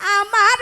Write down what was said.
আমার